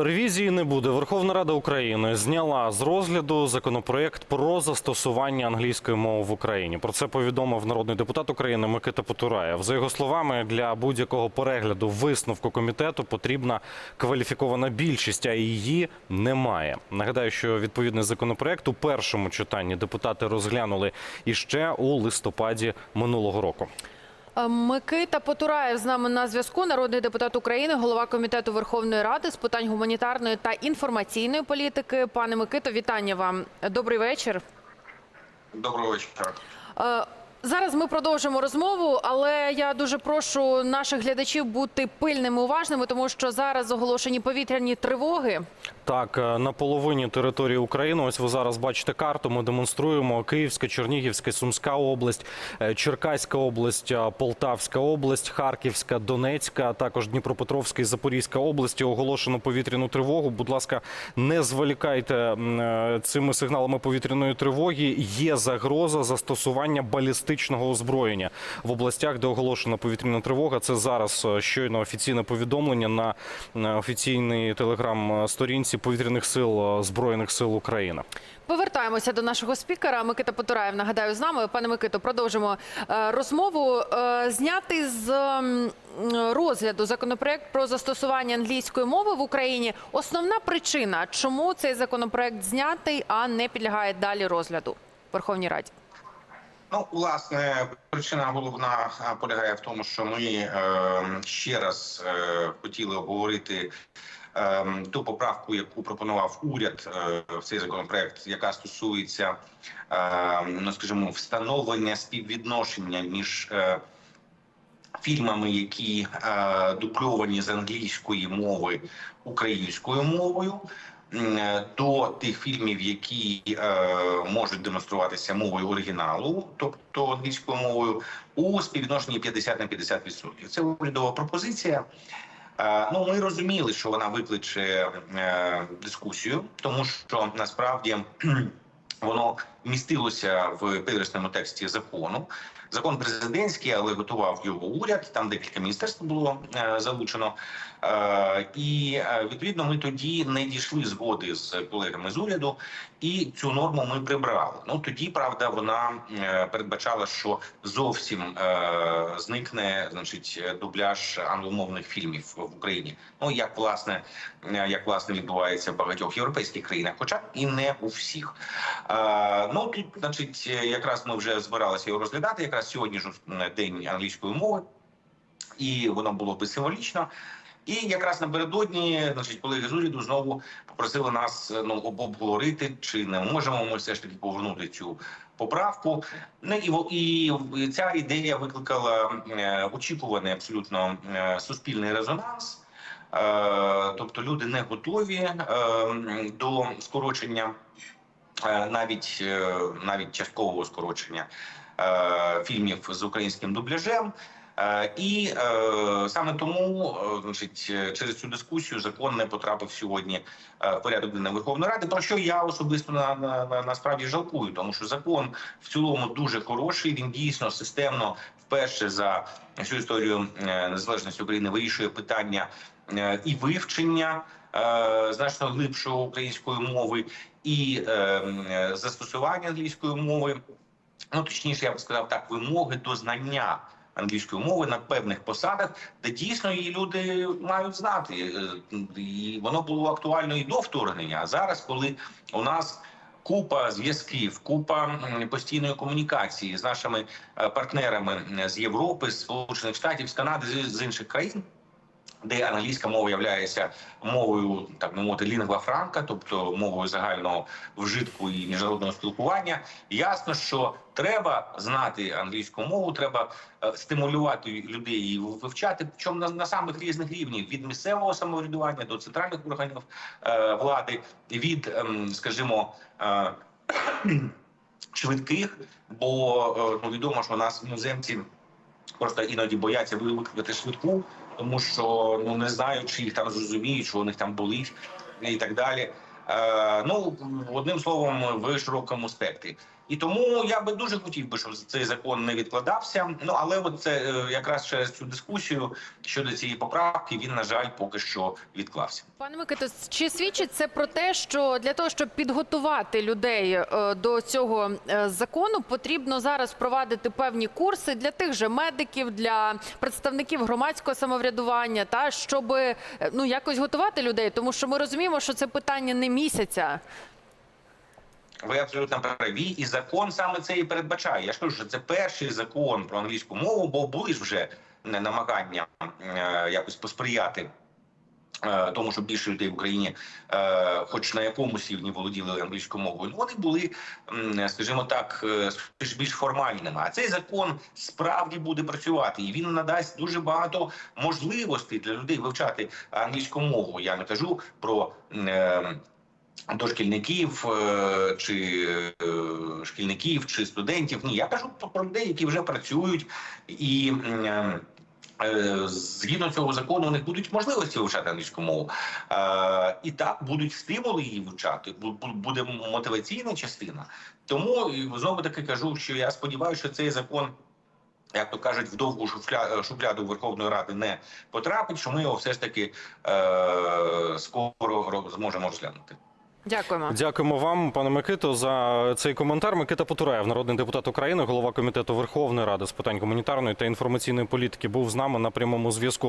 Ревізії не буде. Верховна Рада України зняла з розгляду законопроект про застосування англійської мови в Україні. Про це повідомив народний депутат України Микита Потураєв. За його словами, для будь-якого перегляду висновку комітету потрібна кваліфікована більшість, а її немає. Нагадаю, що відповідний законопроект у першому читанні депутати розглянули іще у листопаді минулого року. Е, Микита Потураєв з нами на зв'язку. Народний депутат України, голова комітету Верховної Ради з питань гуманітарної та інформаційної політики. Пане Микито, вітання вам. Добрий вечір. Доброго вечора. Зараз ми продовжимо розмову, але я дуже прошу наших глядачів бути пильними, уважними, тому що зараз оголошені повітряні тривоги. Так, е, на половині території України. Ось ви зараз бачите карту. Ми демонструємо Київська, Чернігівська, Сумська область, е, Черкаська область, е, Полтавська область, Харківська, Донецька, також Дніпропетровська і Запорізька області. Оголошено повітряну тривогу. Будь ласка, не зволікайте цими сигналами повітряної тривоги. Є загроза застосування балістичного озброєння в областях, де оголошена повітряна тривога. Це зараз е, щойно офіційне повідомлення на на офіційній телеграм-сторінці повітряних сил е, збройних сил України. Повертаємося до нашого спікера. Микита Потураєв, нагадаю, з нами. Пане Микито, продовжимо е, розмову. Е, Зняти з розгляду законопроект про застосування англійської мови в Україні. Основна причина, чому цей законопроект знятий, а не підлягає далі розгляду в Верховній Раді. Ну, власне, причина головна полягає в тому, що ми е, ще раз е, хотіли обговорити е, ту поправку, яку пропонував уряд е, в цей законопроект, яка стосується, е, ну скажімо, встановлення співвідношення між е, фільмами, які е, дубльовані з англійської мови українською мовою. Е, До тих фільмів, які е, можуть демонструватися мовою оригіналу, тобто англійською мовою, у співвідношенні 50 на 50%. Це урядова пропозиція. Е, Ну, ми розуміли, що вона викличе е, дискусію, тому що насправді воно містилося в підручному тексті закону. Закон президентський, але готував його уряд. Там декілька міністерств було е, залучено. Е, і е, відповідно ми тоді не дійшли згоди з колегами з уряду, і цю норму ми прибрали. Ну тоді правда вона передбачала, що зовсім зникне значить дубляж англомовних фільмів в Україні. Ну як власне як власне відбувається в багатьох європейських країнах, хоча і не у всіх. Ну тут, значить, якраз ми вже збиралися його розглядати. Якраз сьогодні ж день англійської мови, і воно було би символічно. І якраз напередодні, значить, колеги з уряду знову попросили нас ну обговорити, чи не можемо ми все ж таки повернути цю поправку. Ну і і ця ідея викликала е, очікуваний абсолютно е, суспільний резонанс. Е, тобто люди не готові до скорочення, навіть навіть часткового скорочення фільмів з українським дубляжем. Е, І е, саме тому, е, значить, е, через цю дискусію закон не потрапив сьогодні е, в порядок денний Верховної Ради. Про що я особисто на, на, на насправді жалкую, тому що закон в цілому дуже хороший. Він дійсно системно вперше за всю історію е, незалежності України вирішує питання е, і вивчення е, значно глибшого української мови, і е, е, застосування англійської мови. Ну точніше, я б сказав так, вимоги до знання англійської мови на певних посадах, де дійсно її люди мають знати, Е, і воно було актуально і до вторгнення. А зараз, коли у нас купа зв'язків, купа постійної комунікації з нашими е, партнерами е, з Європи, з Сполучених Штатів, з Канади, з, з інших країн. Де англійська мова є мовою, так би мовити, лінгва франка, тобто мовою загального вжитку і міжнародного спілкування, ясно, що треба знати англійську мову, треба е, стимулювати людей її вивчати, причому на, на самих різних рівнях від місцевого самоврядування до центральних органів е, влади, від, ем, скажімо, е, швидких, бо е, ну, відомо, що у нас іноземці просто іноді бояться викликати швидку, тому що ну не знають, чи їх там зрозуміють, що у них там болить і так далі. Е, ну одним словом, в широкому спектрі. І тому я би дуже хотів би, щоб цей закон не відкладався. Ну але от це е, якраз через цю дискусію щодо цієї поправки він на жаль поки що відклався. Пане Микито, чи свідчить це про те, що для того, щоб підготувати людей е, до цього е, закону, потрібно зараз впровадити певні курси для тих же медиків, для представників громадського самоврядування, та щоб ну якось готувати людей, тому що ми розуміємо, що це питання не місяця. Ви абсолютно праві, і закон саме це і передбачає. Я ж кажу, що це перший закон про англійську мову, бо були ж вже е, намагання е, якось посприяти. е, Тому щоб більше людей в Україні, хоч на якомусь рівні володіли англійською мовою, ну вони були, скажімо так, більш- формальними. А цей закон справді буде працювати, і він надасть дуже багато можливостей для людей вивчати англійську мову. Я не кажу про дошкільників е, чи е, шкільників чи студентів. Ні, я кажу про- людей, які вже працюють і. е, Згідно цього закону, у них будуть можливості вивчати англійську мову, і так будуть стимули її вивчати. бу- бу- Буде мотиваційна частина. Тому знову таки кажу, що я сподіваюся, що цей закон, як то кажуть, в довгу шуфля- Верховної Ради не потрапить. Що ми його все ж таки е, скоро ро- зможемо розглянути. Дякуємо. Дякуємо вам, пане Микито, за цей коментар. Микита Потураєв, народний депутат України, голова комітету Верховної Ради з питань гуманітарної та інформаційної політики, був з нами на прямому зв'язку.